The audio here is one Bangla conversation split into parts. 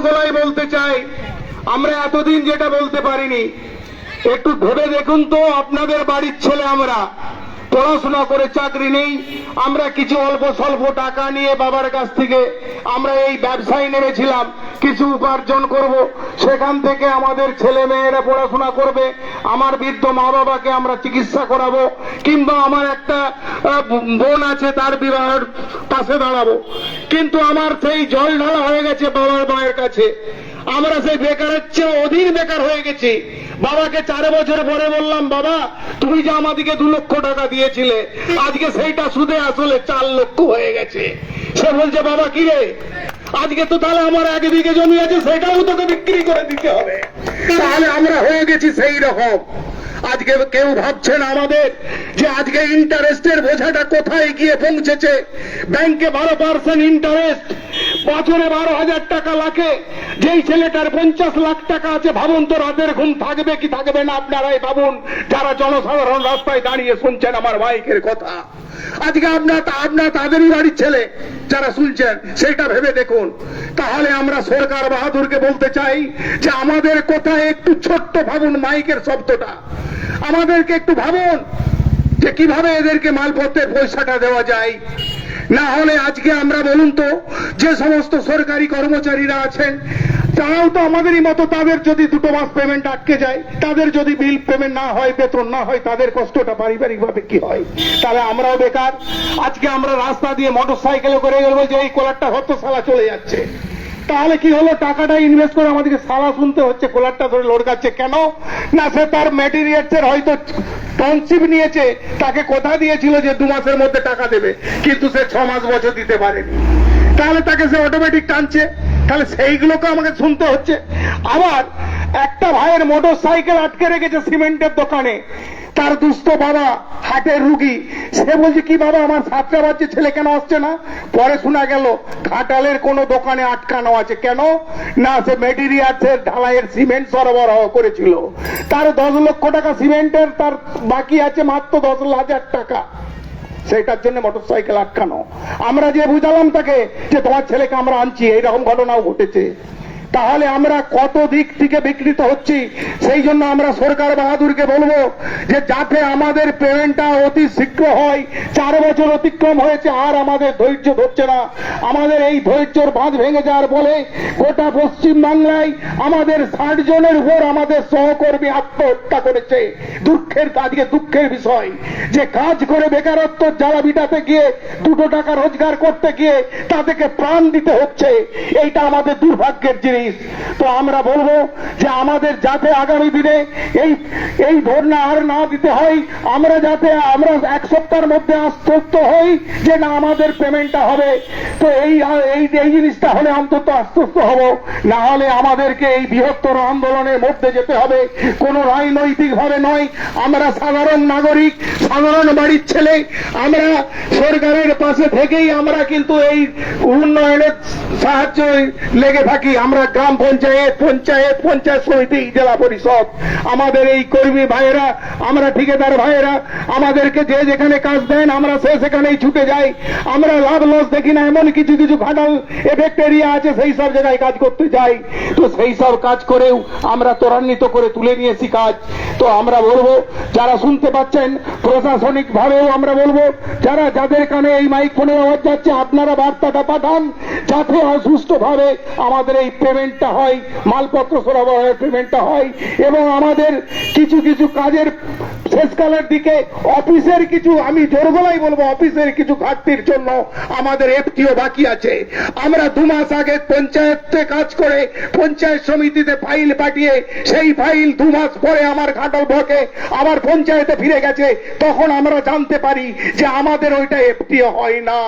গলায় বলতে চাই, আমরা এতদিন যেটা বলতে পারিনি, একটু ভেবে দেখুন তো আপনাদের বাড়ির ছেলে আমরা। পড়াশোনা করে চাকরি নেই, আমরা কিছু অল্প স্বল্প টাকা নিয়ে বাবার কাছ থেকে আমরা এই ব্যবসায় নেমেছিলাম, কিছু উপার্জন করব। সেখান থেকে আমাদের ছেলে মেয়েরা পড়াশোনা করবে, আমার বৃদ্ধ মা বাবাকে আমরা চিকিৎসা করাবো, কিংবা আমার একটা বোন আছে তার বিবাহের পাশে দাঁড়াবো। কিন্তু আমার সেই জল ঢালা হয়ে গেছে বাবার মায়ের কাছে। আমরা সেই বেকারের চেয়ে অধীর বেকার হয়ে গেছি। বাবাকে চার বছর পরে বললাম, বাবা, তুমি যে আমাদেরকে দু লক্ষ টাকা দিয়েছিলে, আজকে সেইটা সুদে আসলে চার লক্ষ হয়ে গেছে। সে বলছে, বাবা, কি রে? আজকে তো তাহলে আমার এক বিঘে জমি আছে সেটাও তোকে বিক্রি করে দিতে হবে। তাহলে আমরা হয়ে গেছি সেই রকম। আজকে কেউ ভাবছেন আমাদের যে আজকে ইন্টারেস্টের বোঝাটা কোথায় গিয়ে পৌঁছেছে। ব্যাংকে বারো পার্সেন্ট ইন্টারেস্ট বছরে বারো হাজার টাকা লাখে যেই ছেলেটার পঞ্চাশ লাখ টাকা আছে, ভাবুন তো রাতের ঘুম থাকবে কি থাকবে না আপনারাই ভাবুন। যারা জনসাধারণ রাস্তায় দাঁড়িয়ে শুনছেন আমার বাইকের কথা। আজকে আপনার আপনার তাদেরই বাড়ির ছেলে যারা শুনছেন সেটা ভেবে দেখুন। তাহলে আমরা সরকার বাহাদুরকে বলতে চাই যে আমাদের কোথায় একটু ছোট্ট ভাবুন মাইকের শব্দটা। আমাদেরকে একটু ভাবুন যে কীভাবে এদেরকে মালপত্রের পয়সাটা দেওয়া যায়। না হলে আজকে আমরা বলুন তো, যে সমস্ত সরকারি কর্মচারীরা আছেন তারাও তো আমাদেরই মতো তাদের যদি দুটো মাস পেমেন্ট আটকে যায়, তাদের যদি বিল পেমেন্ট না হয়, বেতন না হয়, তাদের কষ্টটা পারিবারিক ভাবে কি হয়? তাহলে আমরাও বেকার। আজকে আমরা রাস্তা দিয়ে মোটর সাইকেলে করে গেল যে এই কলারটা হত চলে যাচ্ছে। তাহলে কি হলো? টাকাটা ইনভেস্ট করে আমাদেরকে সালা শুনতে হচ্ছে, কোলারটা ধরে লড়কাচ্ছে কেন? না সে তার ম্যাটেরিয়ালসের হয়তো টনশিপ নিয়েছে, তাকে কথা দিয়েছিল যে দু মাসের মধ্যে টাকা দেবে, কিন্তু সে ছ মাস বছর দিতে পারেনি। তাহলে তাকে সে অটোমেটিক টানছে, তাহলে সেইগুলোকে আমাকে শুনতে হচ্ছে। আবার একটা ভাইয়ের মোটর সাইকেল আটকে রেখেছে সিমেন্টের দোকানে। তার দুস্থ বাবা হাটের রুগী। সে বলছে, কি বাবা, আমার সাতটা বাচ্চা ছেলে কেন আসছে না? পরে শোনা গেল, ঘাটালের কোন দোকানে আটকানো আছে। কেন? না, সে মেটেরিয়ালসের ঢালাইয়ের সিমেন্ট সরবরাহ করেছিল। তার দশ লক্ষ টাকা সিমেন্টের, তার বাকি আছে মাত্র দশ হাজার টাকা। সেটার জন্য মোটর সাইকেল আটকানো। আমরা যে বুঝালাম তাকে যে তোমার ছেলেকে আমরা আনছি, এইরকম ঘটনাও ঘটেছে। তাহলে আমরা কত দিক থেকে বিকৃত হচ্ছি? সেই জন্য আমরা সরকার বাহাদুরকে বলব যে যাতে আমাদের পেমেন্টটা অতি শীঘ্র হয়, চার বছর অতিক্রম হয়েছে, আর আমাদের ধৈর্য ধরছে না। আমাদের এই ধৈর্যর বাঁধ ভেঙে যাওয়ার ফলে গোটা পশ্চিম বাংলায় আমাদের ষাট জনের উপর আমাদের সহকর্মী আত্মহত্যা করেছে। দুঃখের আজকে দুঃখের বিষয়। যে কাজ করে বেকারত্ব জ্বালা বিটাতে গিয়ে, দুটো টাকা রোজগার করতে গিয়ে তাদেরকে প্রাণ দিতে হচ্ছে, এইটা আমাদের দুর্ভাগ্যের জিনিস। তো আমরা বলব যে আমাদের যাতে আগামী দিনে এই এই ধর্ণা আর না দিতে হয়, আমরা যাতে, আমরা এক সপ্তাহের মধ্যে আশ্বস্ত হই যে না আমাদের পেমেন্টটা হবে। তো এই এই জিনিসটা হলে অন্তত আশ্বস্ত হব। না হলে আমাদেরকে এই বৃহত্তর আন্দোলনের মধ্যে যেতে হবে। কোন রাজনৈতিক ভাবে নয়। আমরা সাধারণ নাগরিক, সাধারণ বাড়ির ছেলে। আমরা সরকারের পাশে থেকেই আমরা কিন্তু এই উন্নয়নের সাহায্য লেগে থাকি। আমরা গ্রাম পঞ্চায়েত পঞ্চায়েত পঞ্চায়েত সমিতি, জেলা পরিষদ। আমাদের এই কর্মী ভাইয়েরা, আমরা ঠিকাদার ভাইয়েরা, আমাদেরকে যে যেখানে কাজ দেন, আমরা সে সেখানেই ছুটে যাই। আমরা লাভ লস দেখি না, এমন কিছু কিছু ঘাটাল এফেক্ট এরিয়া আছে, সেই সব জায়গায় কাজ করতে যাই। তো সেই সব কাজ করেও আমরা ত্বরান্বিত করে তুলে নিয়েছি কাজ। তো আমরা বলব, যারা শুনতে পাচ্ছেন প্রশাসনিক ভাবেও আমরা বলব, যারা যাদের কানে এই মাইক ফোনের আওয়াজ যাচ্ছে, আপনারা বার্তাটা পাঠান। যাতে সুষ্ঠুভাবে আমাদের এই পেমেন্টটা হয়, মালপত্র সরবরাহের পেমেন্টটা হয়, এবং আমাদের কিছু কিছু কাজের শেষকালের দিকে অফিসের কিছু, আমি জোর গলায় বলব, অফিসের কিছু ঘাটতির জন্য আমাদের এফটিও বাকি আছে। আমরা দু মাস আগে পঞ্চায়েতে কাজ করে পঞ্চায়েত সমিতিতে ফাইল পাঠিয়ে, সেই ফাইল দু মাস পরে আমার ঘাটল ব্লকে আবার পঞ্চায়েতে ফিরে গেছে। তখন আমরা জানতে পারি যে আমাদের ওইটা এফটিও হয় না।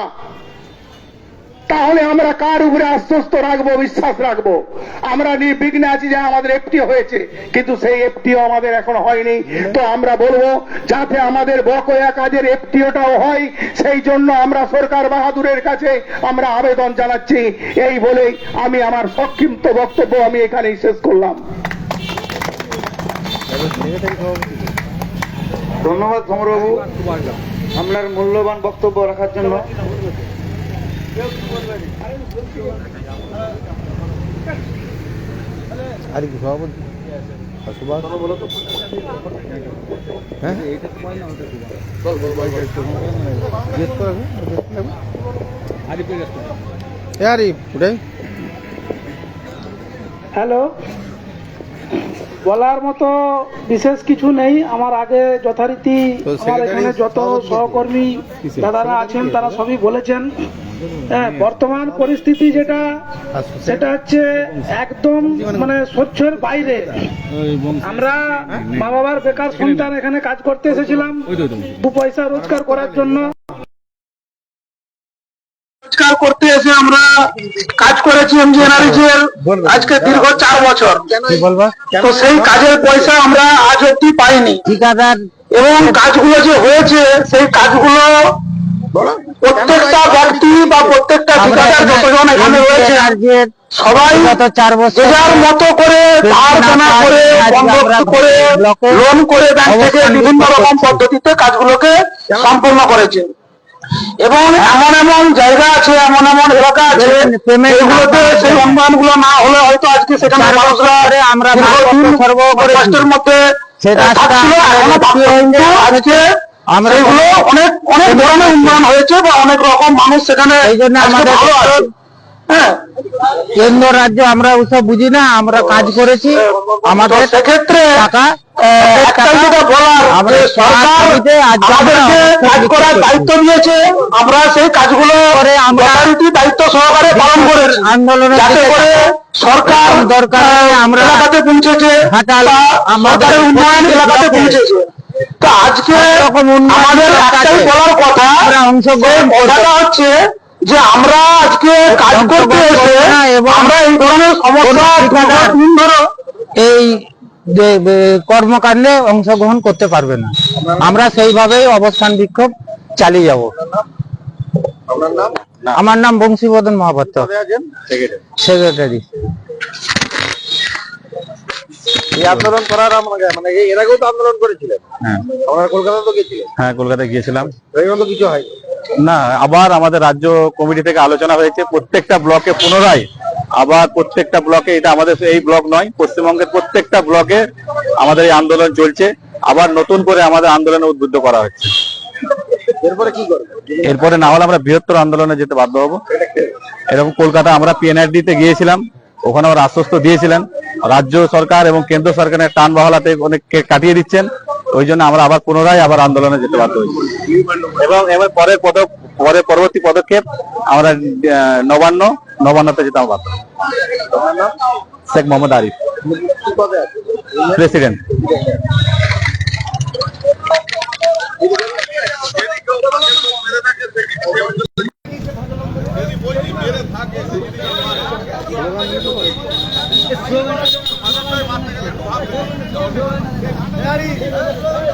তাহলে আমরা কার উপরে আশ্বস্ত রাখব, বিশ্বাস রাখব? আমরা নির্বিঘ্নে আছি যে আমাদের এফটি হয়েছে, কিন্তু সেই এফটিও আমাদের এখন হয়নি। তো আমরা বলব, যাতে আমাদের বকয়া কাজের এফটিওটাও হয়, সেই জন্য আমরা সরকার বাহাদুরের কাছে আমরা আবেদন জানাচ্ছি। এই বলেই আমি আমার সংক্ষিপ্ত বক্তব্য আমি এখানেই শেষ করলাম। ধন্যবাদ ভ্রমরবাবু আপনার মূল্যবান বক্তব্য রাখার জন্য। আর কি আর সুভাষ হ্যাঁ? আরিফ ওটাই হ্যালো? বলার মতো বিশেষ কিছু নেই। আমার আগে যথারীতি আমার এখানে যত সহকর্মী দাদারা আছেন তারা সবই বলেছেন। হ্যাঁ বর্তমান পরিস্থিতি যেটা সেটা হচ্ছে একদম মানে স্বচ্ছের বাইরে। আমরা মা বাবার বেকার সন্তান এখানে কাজ করতে এসেছিলাম। দু পয়সা রোজগার করার জন্য। রোজগার করতে এসে আমরা কাজ করেছি এমজি এনার্জির আজকে দীর্ঘ চার বছর। তো সেই কাজের পয়সা আমরা আজ অব্দি পাইনি। ঠিকাদার এবং কাজগুলো যে হয়েছে সেই কাজগুলো প্রত্যেকটা ব্যক্তি বা প্রত্যেকটা ঠিকাদার যতজন এখানে রয়েছে সবাই যার মতো করে করে করে লোন করে ব্যাংক থেকে বিভিন্ন রকম পদ্ধতিতে কাজগুলোকে সম্পূর্ণ করেছে। এবং এমন এমন জায়গা আছে এমন এমন এলাকা আছে সেই উন্নয়নগুলো না হলে হয়তো আজকে সেখানে মানুষরা আমরা কষ্টের মধ্যে আজকে আমরা সেগুলো অনেক অনেক ধরনের উন্নয়ন হয়েছে বা অনেক রকম মানুষ সেখানে এই জন্য আমাদের হ্যাঁ। কেন্দ্র রাজ্য আমরা ওসব বুঝি না আমরা কাজ করেছি। আমাদের সেক্ষেত্রে টাকা একটাই যেটা বলার সরকার আজকে আমাদেরকে আমরা কাজ করার দায়িত্ব দিয়েছে। আমরা সেই কাজগুলো যথারীতি দায়িত্ব সহকারে পালন করেছি। আন্দোলনের যাতে করে সরকার দরকার আমরা এলাকাতে পৌঁছেছে আমাদের উন্নয়ন এলাকাতে পৌঁছেছে। তো আজকে আমাদের একটাই বলার কথা আমরা অংশগ্রহণ কথাটা হচ্ছে যে আমরা আজকে কাজ করতে এসে এবং আমরা এই ধরনের সমস্যা ধরে এই কর্মকাণ্ডে অংশগ্রহণ করতে পারবে না। আমরা সেইভাবেই অবস্থান বিক্ষোভ চালিয়ে যাব। আমার নাম বংশীবদন মহাপাত্র। সেক্রেটারি। এই আন্দোলন করার আমরা মানে এই- এর আগেও তো আন্দোলন করেছিলেন। হ্যাঁ। আমরা কলকাতা তো গেছিলেন হ্যাঁ কলকাতায় গিয়েছিলাম। তো কিছু হয়নি? না আবার আমাদের রাজ্য কমিটি থেকে আলোচনা হয়েছে প্রত্যেকটা ব্লকে পুনরায় আবার প্রত্যেকটা ব্লকে এটা আমাদের এই ব্লক নয় পশ্চিমবঙ্গের প্রত্যেকটা ব্লকে আমাদের এই আন্দোলন চলছে। আবার নতুন করে আমাদের আন্দোলনে উদ্বুদ্ধ করা হচ্ছে। এরপরে কি করবে? এরপরে না হলে আমরা বৃহত্তর আন্দোলনে যেতে বাধ্য হব। এরকম কলকাতা আমরা পিএনআরডি তে গিয়েছিলাম ওখানে ওরা আশ্বস্ত দিয়েছিলেন। রাজ্য সরকার এবং কেন্দ্র সরকারের টান বাহলাতে অনেককে কাটিয়ে দিচ্ছেন। ওই জন্য আমরা আবার পুনরায় আবার আন্দোলনে যেতে বাধ্য হয়েছি। এবং এবার পরের পদ পরে পরবর্তী পদক্ষেপ আমরা নবান্ন, নবান্নতে যেতে আমরা বাধ্য। শেখ মোহাম্মদ আরিফ। প্রেসিডেন্ট। Cari.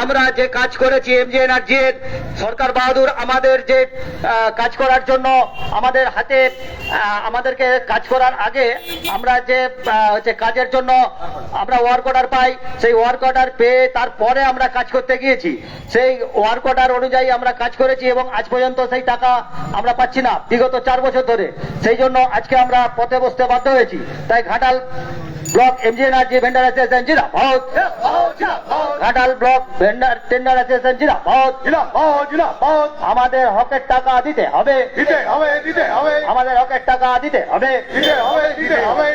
আমরা যে কাজ করেছি এমজি এনআরজি সরকার বাহাদুর আমাদের যে কাজ করার জন্য আমাদের হাতে আমাদেরকে কাজ করার আগে আমরা যে হচ্ছে কাজের জন্য আমরা ওয়ার্ক অর্ডার পাই, সেই ওয়ার্ক অর্ডার পেয়ে তারপরে আমরা কাজ করতে গিয়েছি। সেই ওয়ার্ক অর্ডার অনুযায়ী আমরা কাজ করেছি এবং আজ পর্যন্ত সেই টাকা আমরা পাচ্ছি না। বিগত চার বছর ধরে। সেই জন্য আজকে আমরা পথে বসতে বাধ্য হয়েছি। তাই Ghatal block MG energy vendor association জিন্দাবাদ Ghatal block vendor tender association জিন্দাবাদ জিন্দাবাদ জিন্দাবাদ আমাদের হকের টাকা দিতে হবে। দিতে হবে দিতে হবে। আমাদের হকের টাকা দিতে হবে। দিতে হবে দিতে হবে।